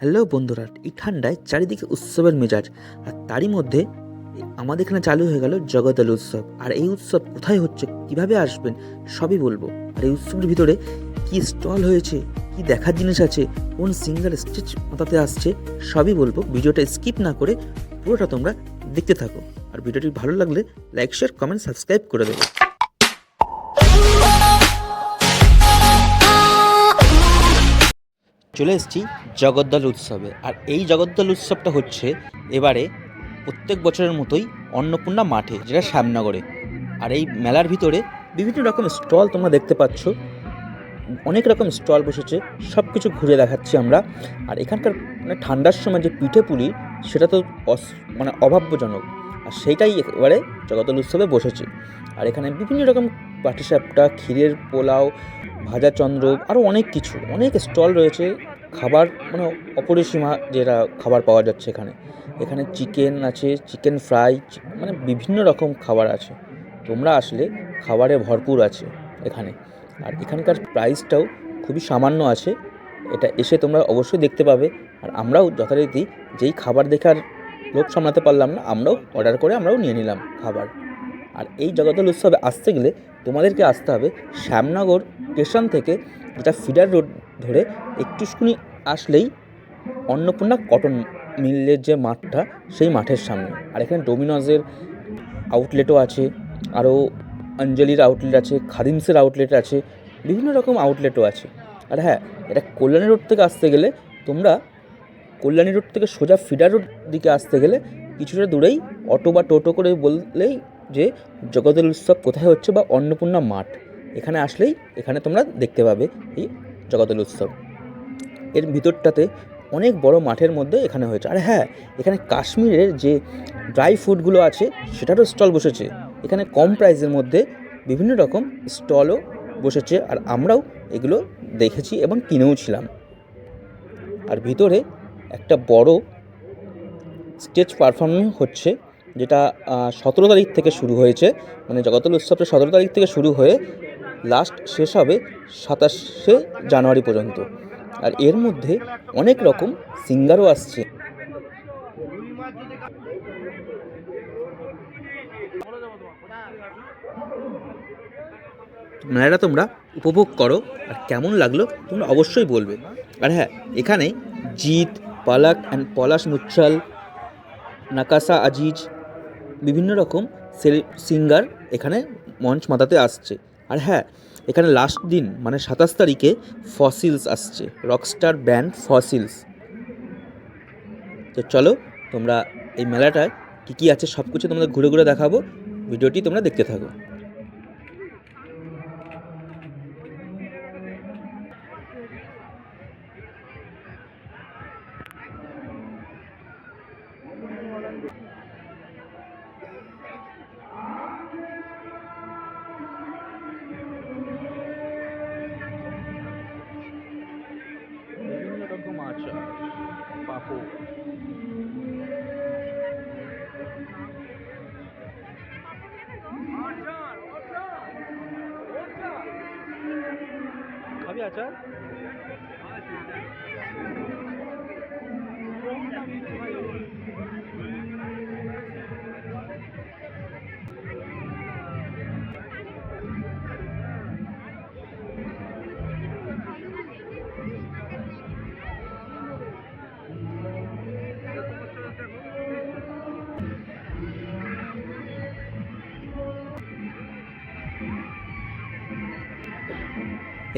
Hello বন্ধুরা, এই ঠান্ডায় চারিদিকে উৎসবের মেজাজ, আর তারই মধ্যে আমাদের এখানে চালু হয়ে গেল জগদ্দল উৎসব। আর এই উৎসব কোথায় হচ্ছে, কীভাবে আসবেন, সবই বলব। আর এই উৎসবের ভিতরে কি স্টল হয়েছে, কি দেখার জিনিস আছে, কোন সিঙ্গার স্টেজ মাথাতে আসছে, সবই বলব। ভিডিওটা স্কিপ না করে পুরোটা তোমরা দেখতে থাকো। আর ভিডিওটি ভালো লাগলে লাইক, শেয়ার, কমেন্ট, সাবস্ক্রাইব করে দেবে। চলে এসেছি জগদ্দল উৎসবে। আর এই জগদ্দল উৎসবটা হচ্ছে এবারে প্রত্যেক বছরের মতোই অন্নপূর্ণা মাঠে, যেটা শ্যামনগরে। আর এই মেলার ভিতরে বিভিন্ন রকম স্টল তোমরা দেখতে পাচ্ছ। অনেক রকম স্টল বসেছে সব কিছু ঘুরে দেখাচ্ছি আমরা। আর এখানকার মানে ঠান্ডার সময় যে পিঠে পুলি, সেটা তো মানে অভাব্যজনক আর সেইটাই এবারে জগদ্দল উৎসবে বসেছে। আর এখানে বিভিন্ন রকম পাটিসাপটা, ক্ষীরের পোলাও, ভাজা চন্দ্র আরও অনেক কিছু, অনেক স্টল রয়েছে। খাবার মানে অপরিসীমা যেটা খাবার পাওয়া যাচ্ছে এখানে। এখানে চিকেন আছে, চিকেন ফ্রাই মানে বিভিন্ন রকম খাবার আছে। তোমরা আসলে খাবারে ভরপুর আছে এখানে। আর এখানকার প্রাইসটাও খুবই সামান্য আছে। এটা এসে তোমরা অবশ্যই দেখতে পাবে। আর আমরাও যথারীতি যেই খাবার দেখার লোভ সামলাতে পারলাম না, আমরাও অর্ডার করে আমরাও নিয়ে নিলাম খাবার। আর এই জগদ্দল উৎসবে আসতে গেলে তোমাদেরকে আসতে হবে শ্যামনগর স্টেশন থেকে, যেটা ফিডার রোড ধরে একটুখানি আসলেই অন্নপূর্ণা কটন মিলের যে মাঠটা, সেই মাঠের সামনে। আর এখানে ডোমিনোজের আউটলেটও আছে, আরও অঞ্জলির আউটলেট আছে, খাদিমসের আউটলেট আছে, বিভিন্ন রকম আউটলেটও আছে। আর হ্যাঁ এটা কল্যাণী রোড থেকে আসতে গেলে তোমরা কল্যাণী রোড থেকে সোজা ফিডার রোড দিকে আসতে গেলে কিছুটা দূরেই অটো বা টোটো করে বললেই যে জগদ্দল উৎসব কোথায় হচ্ছে বা অন্নপূর্ণা মাঠ, এখানে আসলেই এখানে তোমরা দেখতে পাবে এই জগদ্দল উৎসব। এর ভিতরটাতে অনেক বড় মাঠের মধ্যে এখানে হয়েছে। আর হ্যাঁ এখানে কাশ্মীরের যে ড্রাই ফুডগুলো আছে, সেটারও স্টল বসেছে। এখানে কম প্রাইসের মধ্যে বিভিন্ন রকম স্টলও বসেছে আর আমরাও এগুলো দেখেছি এবং কিনেও ছিলাম। আর ভিতরে একটা বড় স্টেজ পারফরমেন্স হচ্ছে যেটা সতেরো তারিখ থেকে শুরু হয়েছে মানে জগতল উৎসবটা সতেরো তারিখ থেকে শুরু হয়ে লাস্ট শেষ হবে সাতাশে জানুয়ারি পর্যন্ত। আর এর মধ্যে অনেক রকম সিঙ্গারও আসছে। মেলাটা তোমরা উপভোগ করো, আর কেমন লাগল তোমরা অবশ্যই বলবে। আর হ্যাঁ এখানে জিৎ, পালাক অ্যান্ড পলাশ মুচ্ছাল, নাকাসা আজিজ বিভিন্ন রকম সেল, সিঙ্গার এখানে মঞ্চ মাতাতে আসছে। আর হ্যাঁ এখানে লাস্ট দিন মানে সাতাশ তারিখে ফসিলস আসছে। রকস্টার ব্যান্ড ফসিলস তো চলো, তোমরা এই মেলাটায় কী কী আছে সব কিছু তোমাদের ঘুরে ঘুরে দেখাবো। ভিডিওটি তোমরা দেখতে থাকো। খাবি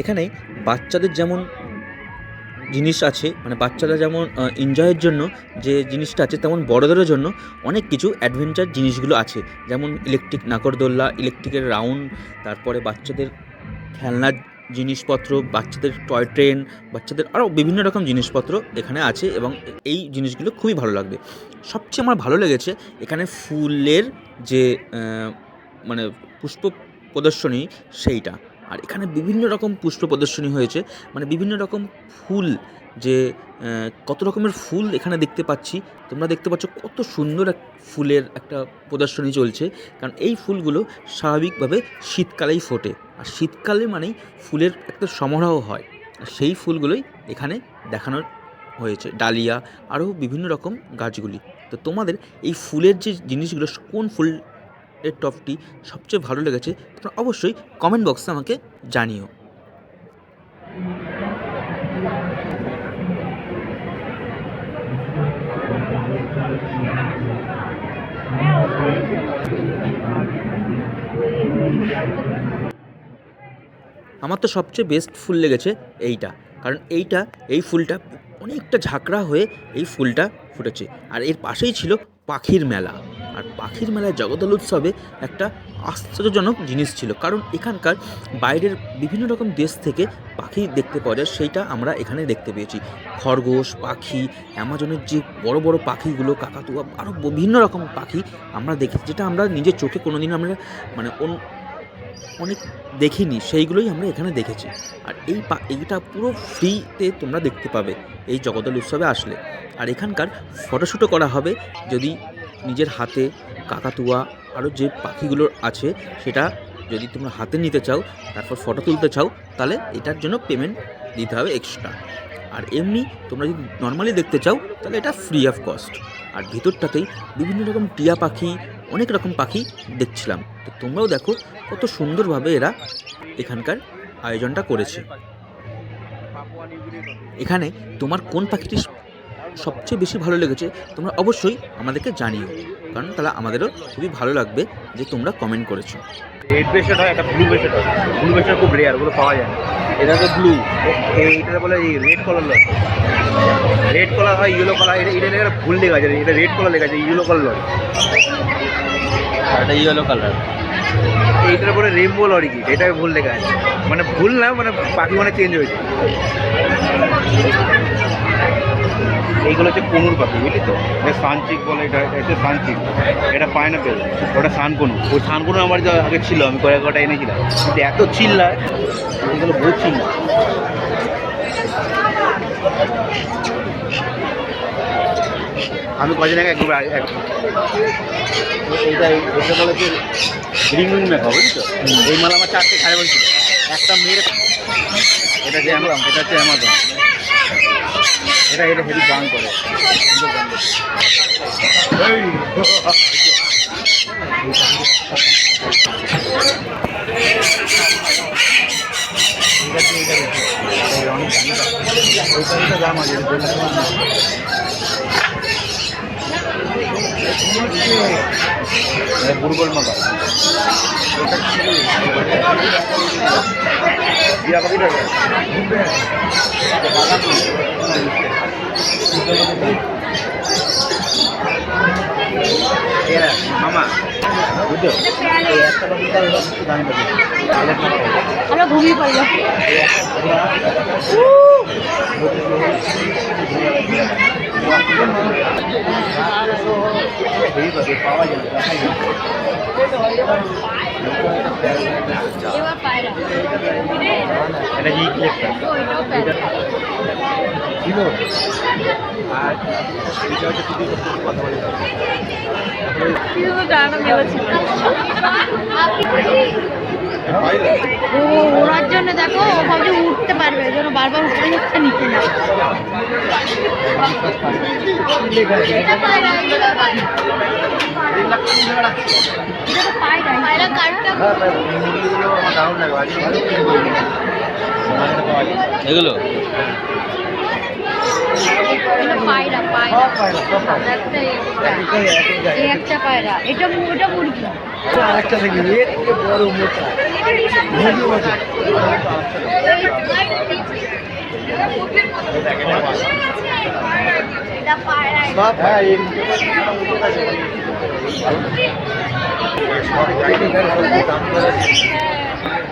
এখানে বাচ্চাদের যেমন জিনিস আছে মানে বাচ্চারা যেমন এনজয়ের জন্য যে জিনিসটা আছে, তেমন বড়োদেরও জন্য অনেক কিছু অ্যাডভেঞ্চার জিনিসগুলো আছে। যেমন ইলেকট্রিক নাকরদোল্লা ইলেকট্রিকের রাউন্ড তারপরে বাচ্চাদের খেলনার জিনিসপত্র, বাচ্চাদের টয় ট্রেন বাচ্চাদের আরও বিভিন্ন রকম জিনিসপত্র এখানে আছে এবং এই জিনিসগুলো খুবই ভালো লাগবে। সবচেয়ে আমার ভালো লেগেছে এখানে ফুলের যে মানে পুষ্প প্রদর্শনী সেইটা। আর এখানে বিভিন্ন রকম পুষ্প প্রদর্শনী হয়েছে। মানে বিভিন্ন রকম ফুল যে কত রকমের ফুল এখানে দেখতে পাচ্ছি। তোমরা দেখতে পাচ্ছ কত সুন্দর এক ফুলের একটা প্রদর্শনী চলছে। কারণ এই ফুলগুলো স্বাভাবিকভাবে শীতকালেই ফোটে। আর শীতকালে মানেই ফুলের একটা সমারোহ হয়। আর সেই ফুলগুলোই এখানে দেখানোর হয়েছে। ডালিয়া, আরও বিভিন্ন রকম গাছগুলি। তো তোমাদের এই ফুলের যে জিনিসগুলো, কোন ফুলের টপটি সবচেয়ে ভালো লেগেছে, তোমরা অবশ্যই কমেন্ট বক্সে আমাকে জানিও। আমার তো সবচেয়ে বেস্ট ফুল লেগেছে এইটা, কারণ এইটা, এই ফুলটা অনেকটা ঝাঁকড়া হয়ে এই ফুলটা ফুটেছে, আর এর পাশেই ছিল পাখির মেলা। আর পাখির মেলায় জগদল উৎসবে একটা আশ্চর্যজনক জিনিস ছিল। কারণ এখানকার বাইরের বিভিন্ন রকম দেশ থেকে পাখি দেখতে পাওয়া যায়, সেইটা আমরা এখানে দেখতে পেয়েছি। খরগোশ, পাখি, অ্যামাজনের যে বড় বড় পাখিগুলো, কাকাতুয়া আরও বিভিন্ন রকম পাখি আমরা দেখেছি, যেটা আমরা নিজের চোখে কোনোদিন আমরা মানে অনেক দেখিনি, সেইগুলোই আমরা এখানে দেখেছি। আর এই পা, এইটা পুরো ফ্রিতে তোমরা দেখতে পাবে, এই জগদল উৎসবে আসলে। আর এখানকার ফটোশ্যুটও করা হবে, যদি নিজের হাতে কাকাতুয়া আরও যে পাখিগুলো আছে সেটা যদি তোমরা হাতে নিতে চাও, তারপর ফটো তুলতে চাও, তাহলে এটার জন্য পেমেন্ট দিতে হবে এক্সট্রা আর এমনি তোমরা যদি নর্মালি দেখতে চাও, তাহলে এটা ফ্রি অফ কস্ট আর ভিতরটাতেই বিভিন্ন রকম টিয়া পাখি, অনেক রকম পাখি দেখছিলাম। তো তোমরাও দেখো কত সুন্দরভাবে এরা এখানকার আয়োজনটা করেছে। এখানে তোমার কোন পাখিটি সবচেয়ে বেশি ভালো লেগেছে তোমরা অবশ্যই আমাদেরকে জানিও। কারণ তাহলে আমাদেরও খুবই ভালো লাগবে যে তোমরা কমেন্ট করেছ। রেড বেসেট হয় একটা ব্লু বেসেট হয়। ব্লু বেসেট খুব রেয়ার ওগুলো পাওয়া যায় না। এটা তো ব্লু এইটা বলে এই রেড কালার লয়। রেড কালার হয় ইয়েলো কালার এটা এটা লেখা ভুল লেখা আছে এটা রেড কালার লেখা আছে ইয়েলো কালার লয়। এটা ইয়েলো কালার এইটার পরে রেমবো লরি কি এটা ভুল লেখা আছে। মানে ভুল না মানে পাখি মানে চেঞ্জ হয়েছে। এইগুলো হচ্ছে কনুর পাখি, বুঝলি তো? এটা সানচিক বলে, এটা এটা সানচিক এটা পাইনাপেল, ওটা সানকনু ওই সানকনু আমার যা আগে ছিল, আমি কয়েক কটা এনেছিলাম। কিন্তু এত চিল্লা এগুলো বহুত চিল্লা আমি কদিন আগে একবার এক- এইটা এইটা বলে যে মেকআপ বুঝলি তো? এই মাল আমার চারটে খায় বলছিল একটা মেয়ের এটা যে অ্যামাজন, এটা হচ্ছে অ্যামাজন। এটা এটা হেভি গান করে অনেক দামি দাম। ওই পাখিটা দাম আছে এটা দেড়শো টাকা দাম। এটা বুড়গোল মাথা এটা কি দিয়া কবি রে এরা মামা বুঝছ এই একটা পাখিটা হলো একটু দামি পাখি আমরা ঘুমিয়ে পড়লাম এই পাখি পাওয়া যায় না, দেখাই যায় না। এবার পায়রা এটা কি ক্লেপটা ওইটাও পায়রা ছিল আর এটা হচ্ছে তুই কথা বলে কিন্তু ডানা মেলা ছিল ও ওড়ার জন্য দেখো ও ভাবছে উঠতে পারবে ওই জন্য বারবার উঠতে যাচ্ছে নিচে। না বলি। এগুলো? পায়রা পায়রা। একটা। এই- একটা পায়রা। এটা মু- মুরগি। আরেকটা থেকে এর থেকে বড় মোটা। মুরগি সব হ্যাঁ করে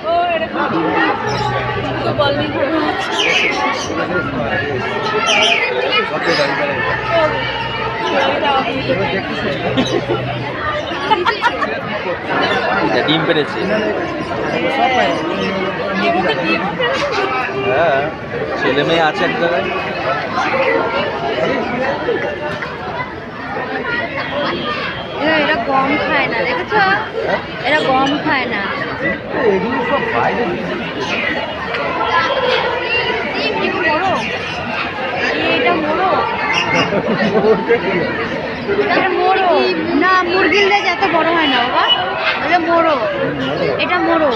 ও এরকম তো করে ডিম পেরেছি। হ্যাঁ ছেলে মেয়ে আছে এক জায়গায়। এরা গম খায় না দেখেছ? এরা গম খায় না। এগুলো সব বাইরে এটা এটা মোরগ না মুরগির এত বড় হয় না বাবা। এটা মোরগ এটা মোরগ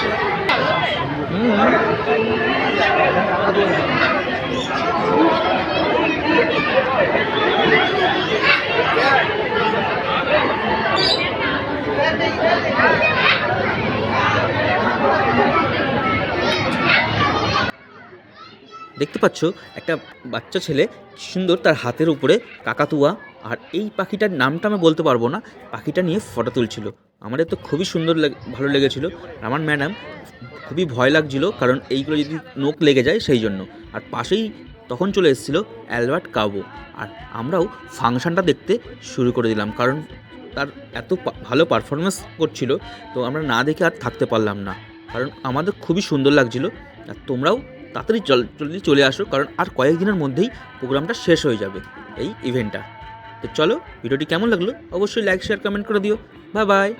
দেখতে পাচ্ছ, একটা বাচ্চা ছেলে সুন্দর তার হাতের উপরে কাকাতুয়া, আর এই পাখিটার নামটা আমি বলতে পারব না, পাখিটা নিয়ে ফটো তুলছিল। আমাদের তো খুবই সুন্দর ভালো লেগেছিল। আমার ম্যাডাম খুবই ভয় লাগছিল, কারণ এইগুলো যদি নোক লেগে যায় সেই জন্য। আর পাশেই তখন চলে এসেছিল অ্যালবার্ট কাবো আর আমরাও ফাংশনটা দেখতে শুরু করে দিলাম, কারণ তার এত ভালো পারফরমেন্স করছিল, তো আমরা না দেখে আর থাকতে পারলাম না। কারণ আমাদের খুবই সুন্দর লাগছিল, আর তোমরাও তাড়াতাড়ি চল, জলদি চলে আসো, কারণ আর কয়েকদিনের মধ্যেই প্রোগ্রামটা শেষ হয়ে যাবে এই ইভেন্টটা তো চলো, ভিডিওটি কেমন লাগল অবশ্যই লাইক শেয়ার কমেন্ট করে দিও। Bye bye